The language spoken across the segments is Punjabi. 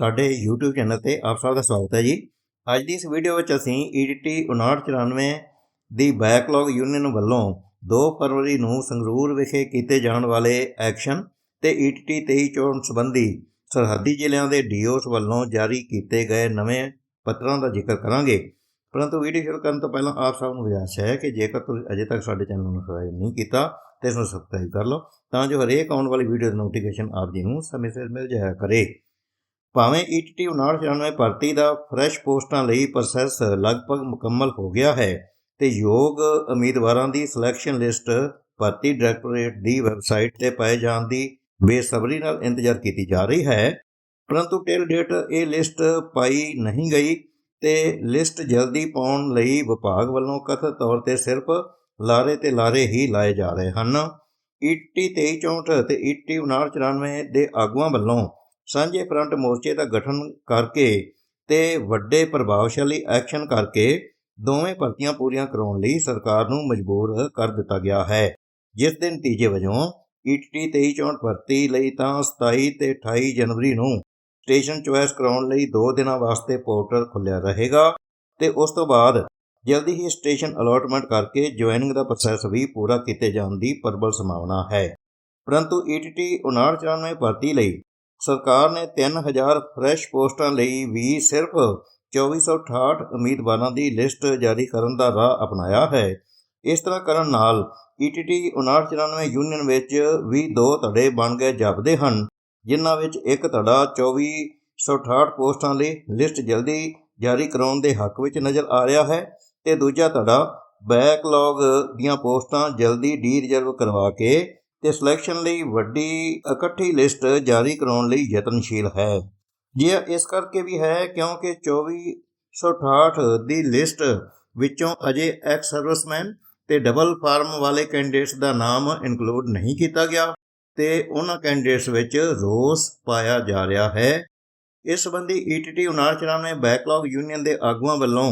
ਸਾਡੇ YouTube ਚੈਨਲ ਤੇ ਆਪ ਸਭ ਦਾ ਸਵਾਗਤ ਹੈ ਜੀ। ਅੱਜ ਦੀ ਇਸ ਵੀਡੀਓ ਵਿੱਚ ਅਸੀਂ E EDT 5994 ਦੀ ਬੈਕਲੌਗ ਯੂਨੀਅਨ ਵੱਲੋਂ 2 ਫਰਵਰੀ ਨੂੰ ਸੰਗਰੂਰ ਵਿਖੇ ਕੀਤੇ ਜਾਣ ਵਾਲੇ ਐਕਸ਼ਨ ਤੇ E EDT 2364 ਸੰਬੰਧੀ ਸਰਹੱਦੀ ਜ਼ਿਲ੍ਹਿਆਂ ਦੇ ਡੀਓਸ ਵੱਲੋਂ ਜਾਰੀ ਕੀਤੇ ਗਏ ਨਵੇਂ ਪੱਤਰਾਂ ਦਾ ਜ਼ਿਕਰ ਕਰਾਂਗੇ। ਪਰੰਤੂ ਵੀਡੀਓ ਸ਼ੁਰੂ ਕਰਨ ਤੋਂ ਪਹਿਲਾਂ ਆਪ ਸਭ ਨੂੰ ਗੁਜ਼ਾਰਿਸ਼ ਹੈ ਕਿ ਜੇਕਰ ਤੁਸੀਂ ਅਜੇ ਤੱਕ ਸਾਡੇ ਚੈਨਲ ਨੂੰ ਸਬਸਕ੍ਰਾਈਬ ਨਹੀਂ ਕੀਤਾ ਤੇ ਇਸ ਨੂੰ ਸਬਸਕ੍ਰਾਈਬ ਕਰ ਲਓ ਤਾਂ ਜੋ ਹਰੇਕ ਆਉਣ ਵਾਲੀ ਵੀਡੀਓ ਦੀ ਨੋਟੀਫਿਕੇਸ਼ਨ ਆਪ ਜੀ ਨੂੰ ਸਮੇਂ ਸਿਰ ਮਿਲ ਜਾਇਆ ਕਰੇ। ਭਾਵੇਂ E ETT 5994 ਭਰਤੀ ਦਾ ਫਰੈਸ਼ ਪੋਸਟਾਂ ਲਈ ਪ੍ਰੋਸੈਸ ਲਗਭਗ ਮੁਕੰਮਲ ਹੋ ਗਿਆ ਹੈ ਤੇ ਯੋਗ ਉਮੀਦਵਾਰਾਂ ਦੀ ਸਿਲੈਕਸ਼ਨ ਲਿਸਟ ਭਰਤੀ ਡਾਇਰੈਕਟੋਰੇਟ ਦੀ ਵੈਬਸਾਈਟ ਤੇ ਪਾਏ ਜਾਣ ਦੀ ਬੇਸਬਰੀ ਨਾਲ ਇੰਤਜ਼ਾਰ ਕੀਤੀ ਜਾ ਰਹੀ ਹੈ। ਪਰੰਤੂ ਟੇਲ ਡੇਟ ਇਹ ਲਿਸਟ ਪਾਈ ਨਹੀਂ ਗਈ ਤੇ ਲਿਸਟ ਜਲਦੀ ਪਾਉਣ ਲਈ ਵਿਭਾਗ ਵੱਲੋਂ ਕਥਿਤ ਤੌਰ ਤੇ ਸਿਰਫ ਲਾਰੇ ਤੇ ਲਾਰੇ ਹੀ ਲਾਏ ਜਾ ਰਹੇ ਹਨ। E ET 2364 ਤੇ E ET 5994 ਦੇ ਆਗੂਆਂ ਵੱਲੋਂ ਸਾਂਝੇ ਫਰੰਟ ਮੋਰਚੇ ਦਾ ਗਠਨ ਕਰਕੇ ਤੇ ਵੱਡੇ ਪ੍ਰਭਾਵਸ਼ਾਲੀ ਐਕਸ਼ਨ ਕਰਕੇ ਦੋਵੇਂ ਭਰਤੀਆਂ ਪੂਰੀਆਂ ਕਰਾਉਣ ਲਈ ਸਰਕਾਰ ਨੂੰ ਮਜਬੂਰ ਕਰ ਦਿੱਤਾ ਗਿਆ ਹੈ। ਜਿਸ ਦੇ ਨਤੀਜੇ ਵਜੋਂ E ET 2364 ਭਰਤੀ ਲਈ ਤਾਂ 27 ਤੇ 28 ਜਨਵਰੀ ਨੂੰ ਸਟੇਸ਼ਨ ਚੁਆਇਸ ਕਰਾਉਣ ਲਈ 2 ਦਿਨਾਂ ਵਾਸਤੇ ਪੋਰਟਲ ਖੁੱਲਿਆ ਰਹੇਗਾ ਤੇ ਉਸ ਤੋਂ ਬਾਅਦ ਜਲਦੀ ਹੀ ਸਟੇਸ਼ਨ ਅਲੋਟਮੈਂਟ ਕਰਕੇ ਜੁਆਇਨਿੰਗ ਦਾ ਪ੍ਰੋਸੈਸ ਵੀ ਪੂਰਾ ਕੀਤੇ ਜਾਣ ਦੀ ਪ੍ਰਬਲ ਸੰਭਾਵਨਾ ਹੈ। ਪਰੰਤੂ E ETT 5994 ਭਰਤੀ ਲਈ ਸਰਕਾਰ ਨੇ 3000 ਫਰੈਸ਼ ਪੋਸਟਾਂ ਲਈ ਵੀ ਸਿਰਫ 2468 ਉਮੀਦਵਾਰਾਂ ਦੀ ਲਿਸਟ ਜਾਰੀ ਕਰਨ ਦਾ ਰਾਹ ਅਪਣਾਇਆ ਹੈ। ਇਸ ਤਰ੍ਹਾਂ ਕਰਨ ਨਾਲ E ETT 5994 ਯੂਨੀਅਨ ਵਿੱਚ ਵੀ ਦੋ ਧੜੇ ਬਣ ਗਏ ਜਾਪਦੇ ਹਨ, ਜਿਨ੍ਹਾਂ ਵਿੱਚ ਇੱਕ ਧੜਾ 2468 ਪੋਸਟਾਂ ਲਈ ਲਿਸਟ ਜਲਦੀ ਜਾਰੀ ਕਰਾਉਣ ਦੇ ਹੱਕ ਵਿੱਚ ਨਜ਼ਰ ਆ ਰਿਹਾ ਹੈ ਤੇ ਦੂਜਾ ਧੜਾ ਬੈਕਲੌਗ ਦੀਆਂ ਪੋਸਟਾਂ ਜਲਦੀ ਡੀ ਰਿਜ਼ਰਵ ਕਰਵਾ ਕੇ ਤੇ ਸਿਲੈਕਸ਼ਨ ਲਈ ਵੱਡੀ ਇਕੱਠੀ ਲਿਸਟ ਜਾਰੀ ਕਰਾਉਣ ਲਈ ਯਤਨਸ਼ੀਲ ਹੈ। ਇਹ ਇਸ ਕਰਕੇ ਵੀ ਹੈ, ਕਿਉਂਕਿ 2468 ਦੀ ਲਿਸਟ ਵਿੱਚੋਂ ਅਜੇ ਐਕਸ ਸਰਵਿਸਮੈਨ ਤੇ ਡਬਲ ਫਾਰਮ ਵਾਲੇ ਕੈਂਡੀਡੇਟਸ ਦਾ ਨਾਮ ਇਨਕਲੂਡ ਨਹੀਂ ਕੀਤਾ ਗਿਆ ਤੇ ਉਹਨਾਂ ਕੈਂਡੀਡੇਟਸ ਵਿੱਚ ਰੋਸ ਪਾਇਆ ਜਾ ਰਿਹਾ ਹੈ। ਇਸ ਸੰਬੰਧੀ E ETT 5994 ਬੈਕਲੌਗ ਯੂਨੀਅਨ ਦੇ ਆਗੂਆਂ ਵੱਲੋਂ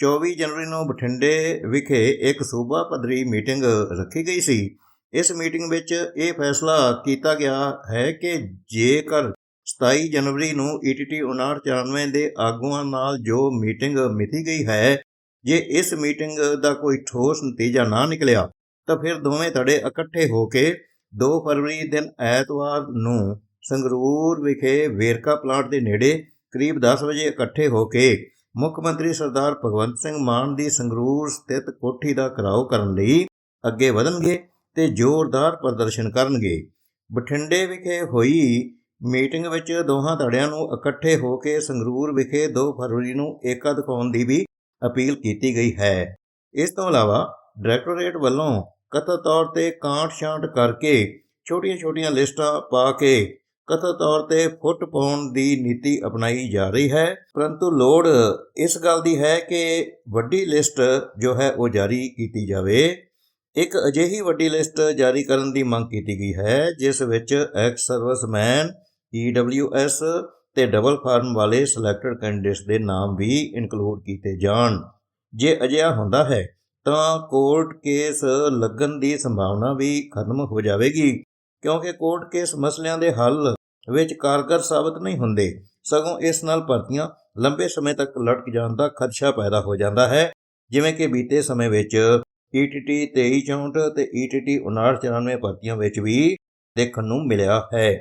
24 ਜਨਵਰੀ ਨੂੰ ਬਠਿੰਡੇ ਵਿਖੇ ਇੱਕ ਸੂਬਾ ਪੱਧਰੀ ਮੀਟਿੰਗ ਰੱਖੀ ਗਈ ਸੀ। ਇਸ ਮੀਟਿੰਗ ਵਿੱਚ ਇਹ ਫੈਸਲਾ ਕੀਤਾ ਗਿਆ ਹੈ ਕਿ ਜੇਕਰ 27 ਜਨਵਰੀ ਨੂੰ E ETT 5994 ਦੇ ਆਗੂਆਂ ਨਾਲ ਜੋ ਮੀਟਿੰਗ ਮਿਥੀ ਗਈ ਹੈ, ਜੇ ਇਸ ਮੀਟਿੰਗ ਦਾ ਕੋਈ ਠੋਸ ਨਤੀਜਾ ਨਾ ਨਿਕਲਿਆ, ਤਾਂ ਫਿਰ ਦੋਵੇਂ ਧੜੇ ਇਕੱਠੇ ਹੋ ਕੇ 2 ਫਰਵਰੀ ਦਿਨ ਐਤਵਾਰ ਨੂੰ ਸੰਗਰੂਰ ਵਿਖੇ ਵੇਰਕਾ ਪਲਾਂਟ ਦੇ ਨੇੜੇ ਕਰੀਬ 10 ਵਜੇ ਇਕੱਠੇ ਹੋ ਕੇ ਮੁੱਖ ਮੰਤਰੀ ਸਰਦਾਰ ਭਗਵੰਤ ਸਿੰਘ ਮਾਨ ਦੀ ਸੰਗਰੂਰ ਸਥਿਤ ਕੋਠੀ ਦਾ ਘਰਾਓ ਕਰਨ ਲਈ ਅੱਗੇ ਵਧਣਗੇ। ਤੇ ਜ਼ੋਰਦਾਰ ਪ੍ਰਦਰਸ਼ਨ ਕਰਨਗੇ। ਬਠਿੰਡੇ ਵਿਖੇ ਹੋਈ ਮੀਟਿੰਗ ਵਿੱਚ ਦੋਹਾਂ ਧੜਿਆਂ ਨੂੰ ਇਕੱਠੇ ਹੋ ਕੇ ਸੰਗਰੂਰ ਵਿਖੇ 2 ਫਰਵਰੀ ਨੂੰ ਏਕਾ ਦਿਖਾਉਣ ਦੀ ਵੀ ਅਪੀਲ ਕੀਤੀ ਗਈ ਹੈ। ਇਸ ਤੋਂ ਇਲਾਵਾ ਡਾਇਰੈਕਟੋਰੇਟ ਵੱਲੋਂ ਕਥਿਤ ਤੌਰ ਤੇ ਕਾਂਟ-ਛਾਂਟ ਕਰਕੇ ਛੋਟੀਆਂ-ਛੋਟੀਆਂ ਲਿਸਟਾਂ ਪਾ ਕੇ ਕਥਿਤ ਤੌਰ ਤੇ ਫੁੱਟ ਪਾਉਣ ਦੀ ਨੀਤੀ ਅਪਣਾਈ ਜਾ ਰਹੀ ਹੈ। ਪਰੰਤੂ ਲੋੜ ਇਸ ਗੱਲ ਦੀ ਹੈ ਕਿ ਵੱਡੀ ਲਿਸਟ ਜੋ ਹੈ ਉਹ ਜਾਰੀ ਕੀਤੀ ਜਾਵੇ। ਇੱਕ ਅਜਿਹੀ ਵੱਡੀ ਲਿਸਟ ਜਾਰੀ ਕਰਨ ਦੀ ਮੰਗ ਕੀਤੀ ਗਈ ਹੈ, ਜਿਸ ਵਿੱਚ ਐਕਸ ਸਰਵਿਸਮੈਨ EWS ਤੇ ਡਬਲ ਫਾਰਮ ਵਾਲੇ ਸਿਲੈਕਟਡ ਕੈਂਡੀਡੇਟਸ ਦੇ ਨਾਮ ਵੀ ਇਨਕਲੂਡ ਕੀਤੇ ਜਾਣ। ਜੇ ਅਜਿਹਾ ਹੁੰਦਾ ਹੈ, ਤਾਂ ਕੋਰਟ ਕੇਸ ਲੱਗਣ ਦੀ ਸੰਭਾਵਨਾ ਵੀ ਖਤਮ ਹੋ ਜਾਵੇਗੀ, ਕਿਉਂਕਿ ਕੋਰਟ ਕੇਸ ਮਸਲਿਆਂ ਦੇ ਹੱਲ ਵਿੱਚ ਕਾਰਗਰ ਸਾਬਤ ਨਹੀਂ ਹੁੰਦੇ। ਸਗੋਂ ਇਸ ਨਾਲ ਭਰਤੀਆਂ ਲੰਬੇ ਸਮੇਂ ਤੱਕ ਲਟਕ ਜਾਣ ਦਾ ਖਦਸ਼ਾ ਪੈਦਾ ਹੋ ਜਾਂਦਾ ਹੈ, ਜਿਵੇਂ ਕਿ ਬੀਤੇ ਸਮੇਂ ਵਿੱਚ ETT 2364 ਤੇ E ETT 5994 ਭਰਤੀਆਂ ਵਿੱਚ ਵੀ ਦੇਖਣ ਨੂੰ ਮਿਲਿਆ ਹੈ।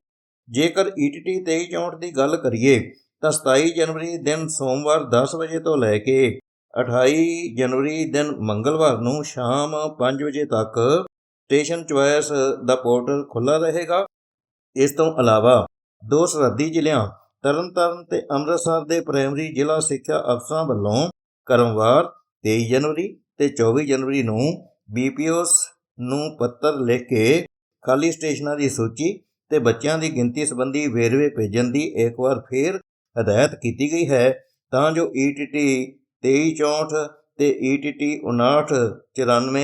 ਜੇਕਰ E ETT 2364 ਦੀ ਗੱਲ ਕਰੀਏ, ਤਾਂ 27 ਜਨਵਰੀ ਦਿਨ ਸੋਮਵਾਰ 10 ਵਜੇ ਤੋਂ ਲੈ ਕੇ 28 ਜਨਵਰੀ ਦਿਨ ਮੰਗਲਵਾਰ ਨੂੰ ਸ਼ਾਮ 5 ਵਜੇ ਤੱਕ ਸਟੇਸ਼ਨ ਚੁਆਇਸ ਦਾ ਪੋਰਟਲ ਖੁੱਲ੍ਹਾ ਰਹੇਗਾ। ਇਸ ਤੋਂ ਇਲਾਵਾ ਦੋ ਸਰਹੱਦੀ ਜ਼ਿਲ੍ਹਿਆਂ, ਤਰਨਤਾਰਨ ਤੇ ਅੰਮ੍ਰਿਤਸਰ ਦੇ ਪ੍ਰਾਇਮਰੀ ਜ਼ਿਲ੍ਹਾ ਸਿੱਖਿਆ ਅਫਸਰਾਂ ਵੱਲੋਂ ਕਰਮਵਾਰ 23 ਜਨਵਰੀ ਤੇ 24 ਜਨਵਰੀ ਨੂੰ ਬੀਪੀਓਸ ਨੂੰ ਪੱਤਰ ਲਿਖ ਕੇ ਖਾਲੀ ਸਟੇਸ਼ਨਾਂ ਦੀ ਸੂਚੀ ਤੇ ਬੱਚਿਆਂ ਦੀ ਗਿਣਤੀ ਸੰਬੰਧੀ ਵੇਰਵੇ ਭੇਜਣ ਦੀ ਇੱਕ ਵਾਰ ਫੇਰ ਹਦਾਇਤ ਕੀਤੀ ਗਈ ਹੈ, ਤਾਂ ਜੋ E ETT 2364 ਤੇ E ETT 5994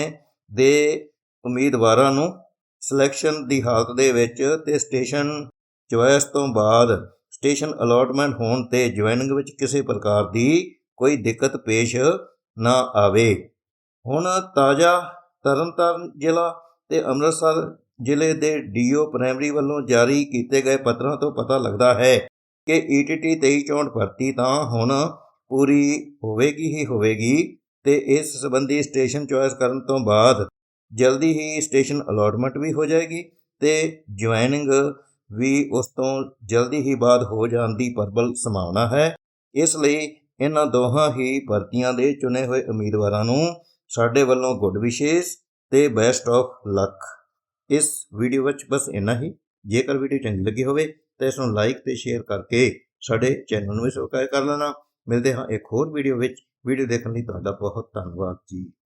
ਦੇ ਉਮੀਦਵਾਰਾਂ ਨੂੰ ਸਿਲੈਕਸ਼ਨ ਦੀ ਹਾਲਤ ਦੇ ਵਿੱਚ ਤੇ ਸਟੇਸ਼ਨ ਚੁਆਇਸ ਤੋਂ ਬਾਅਦ ਸਟੇਸ਼ਨ ਅਲਾਟਮੈਂਟ ਹੋਣ ਤੇ ਜੁਆਇਨਿੰਗ ਵਿੱਚ ਕਿਸੇ ਪ੍ਰਕਾਰ ਦੀ ਕੋਈ ਦਿੱਕਤ ਪੇਸ਼ ਨਾ ਆਵੇ। ਹੁਣ ਤਾਜ਼ਾ ਤਰਨਤਾਰਨ ਜ਼ਿਲ੍ਹਾ ਤੇ ਅੰਮ੍ਰਿਤਸਰ ਜ਼ਿਲ੍ਹੇ ਦੇ ਡੀਓ ਪ੍ਰਾਇਮਰੀ ਵੱਲੋਂ ਜਾਰੀ ਕੀਤੇ ਗਏ ਪੱਤਰਾਂ ਤੋਂ ਪਤਾ ਲੱਗਦਾ ਹੈ ਕਿ E ਈਟੀਟੀ 2364 ਭਰਤੀ ਤਾਂ ਹੁਣ ਪੂਰੀ ਹੋਵੇਗੀ ਹੀ ਹੋਵੇਗੀ ਤੇ ਇਸ ਸੰਬੰਧੀ ਸਟੇਸ਼ਨ ਚੁਆਇਸ ਕਰਨ ਤੋਂ ਬਾਅਦ ਜਲਦੀ ਹੀ ਸਟੇਸ਼ਨ ਅਲੋਟਮੈਂਟ ਵੀ ਹੋ ਜਾਏਗੀ ਤੇ ਜੁਆਇਨਿੰਗ ਵੀ ਉਸ ਤੋਂ ਜਲਦੀ ਹੀ ਬਾਅਦ ਹੋ ਜਾਣ ਦੀ ਪ੍ਰਬਲ ਸੰਭਾਵਨਾ ਹੈ। ਇਸ ਲਈ ਇਹਨਾਂ ਦੋਹਾਂ ਹੀ ਭਰਤੀਆਂ ਦੇ ਚੁਣੇ ਹੋਏ ਉਮੀਦਵਾਰਾਂ ਨੂੰ ਸਾਡੇ ਵੱਲੋਂ ਗੁੱਡ ਵਿਸ਼ੇਸ ਤੇ ਬੈਸਟ ਆਫ ਲੱਕ ਇਸ ਵੀਡੀਓ ਵਿੱਚ ਬਸ ਇੰਨਾ ਹੀ। ਜੇਕਰ ਵੀਡੀਓ ਚੰਗੀ ਲੱਗੀ ਹੋਵੇ ਤਾਂ ਇਸ ਨੂੰ ਲਾਈਕ ਤੇ ਸ਼ੇਅਰ ਕਰਕੇ ਸਾਡੇ ਚੈਨਲ ਨੂੰ ਵੀ ਸਬਸਕ੍ਰਾਈਬ ਕਰ ਲੈਣਾ। ਮਿਲਦੇ ਹਾਂ ਇੱਕ ਹੋਰ ਵੀਡੀਓ ਵਿੱਚ। ਵੀਡੀਓ ਦੇਖਣ ਲਈ ਤੁਹਾਡਾ ਬਹੁਤ ਧੰਨਵਾਦ ਜੀ।